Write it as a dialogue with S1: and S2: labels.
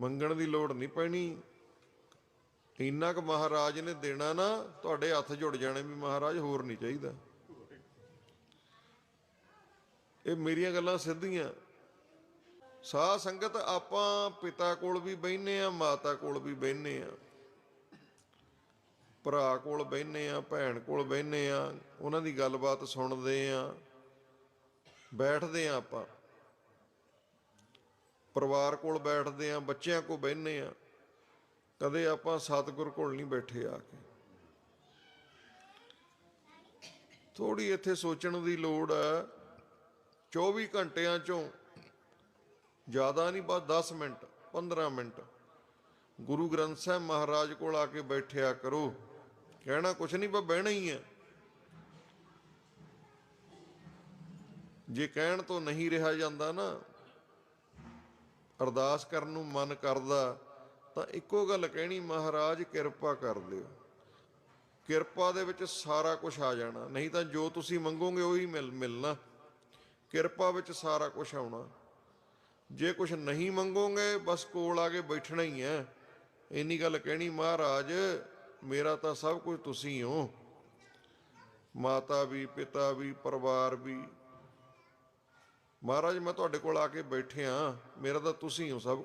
S1: ਮੰਗਣ ਦੀ ਲੋੜ ਨਹੀਂ ਪੈਣੀ। ਇੰਨਾ ਕੁ ਮਹਾਰਾਜ ਨੇ ਦੇਣਾ ਨਾ, ਤੁਹਾਡੇ ਹੱਥ ਜੁੜ ਜਾਣੇ ਵੀ ਮਹਾਰਾਜ ਹੋਰ ਨਹੀਂ ਚਾਹੀਦਾ। ਇਹ ਮੇਰੀਆਂ ਗੱਲਾਂ ਸਿੱਧੀਆਂ। ਸਾਧ ਸੰਗਤ ਆਪਾਂ ਪਿਤਾ ਕੋਲ ਵੀ ਬਹਿਨੇ ਆ ਮਾਤਾ ਕੋਲ ਵੀ ਬਹਿਨੇ ਆ ਭਰਾ ਕੋਲ ਬਹਿਨੇ ਆ ਭੈਣ ਕੋਲ ਬਹਿਨੇ ਆ ਉਹਨਾਂ ਦੀ ਗੱਲਬਾਤ ਸੁਣਦੇ ਆ ਬੈਠਦੇ ਆ ਆਪਾਂ। ਪਰਿਵਾਰ ਕੋਲ ਬੈਠਦੇ ਆ, ਬੱਚਿਆਂ ਕੋਲ ਬਹਿਨੇ ਆ। ਕਦੇ ਆਪਾਂ ਸਤਿਗੁਰ ਕੋਲ ਨਹੀਂ ਬੈਠੇ ਆ ਕੇ। ਥੋੜੀ ਇੱਥੇ ਸੋਚਣ ਦੀ ਲੋੜ ਹੈ 24 ਘੰਟਿਆਂ ਚੋਂ ਜ਼ਿਆਦਾ ਨਹੀਂ, ਬਸ 10 ਮਿੰਟ 15 ਮਿੰਟ। ਗੁਰੂ ਗ੍ਰੰਥ ਸਾਹਿਬ ਮਹਾਰਾਜ ਕੋਲ ਆ ਕੇ ਬੈਠਿਆ ਕਰੋ। ਕਹਿਣਾ ਕੁਛ ਨਹੀਂ, ਬਸ ਬਹਿਣਾ ਹੀ ਹੈ। ਜੇ ਕਹਿਣ ਤੋਂ ਨਹੀਂ ਰਿਹਾ ਜਾਂਦਾ ਨਾ ਅਰਦਾਸ ਕਰਨ ਨੂੰ ਮਨ ਕਰਦਾ, ਤਾਂ ਇੱਕੋ ਗੱਲ ਕਹਿਣੀ, ਮਹਾਰਾਜ ਕਿਰਪਾ ਕਰ ਦਿਓ। ਕਿਰਪਾ ਦੇ ਵਿੱਚ ਸਾਰਾ ਕੁਝ ਆ ਜਾਣਾ। ਨਹੀਂ ਤਾਂ ਜੋ ਤੁਸੀਂ ਮੰਗੋਗੇ ਉਹੀ ਮਿਲ, ਮਿਲਣਾ। ਕਿਰਪਾ ਵਿੱਚ ਸਾਰਾ ਕੁਝ ਆਉਣਾ। ਜੇ ਕੁਝ ਨਹੀਂ ਮੰਗੋਗੇ, ਬਸ ਕੋਲ ਆ ਕੇ ਬੈਠਣਾ ਹੀ ਹੈ। ਇੰਨੀ ਗੱਲ ਕਹਿਣੀ, ਮਹਾਰਾਜ, ਮੇਰਾ ਤਾਂ ਸਭ ਕੁਝ ਤੁਸੀਂ ਹੋ। ਮਾਤਾ ਵੀ, ਪਿਤਾ ਵੀ, ਪਰਿਵਾਰ ਵੀ ਮਹਾਰਾਜ ਮੈਂ ਤੁਹਾਡੇ ਕੋਲ ਆ ਕੇ ਬੈਠਿਆ ਮੇਰਾ ਤਾਂ ਤੁਸੀਂ ਹੋ ਸਭ।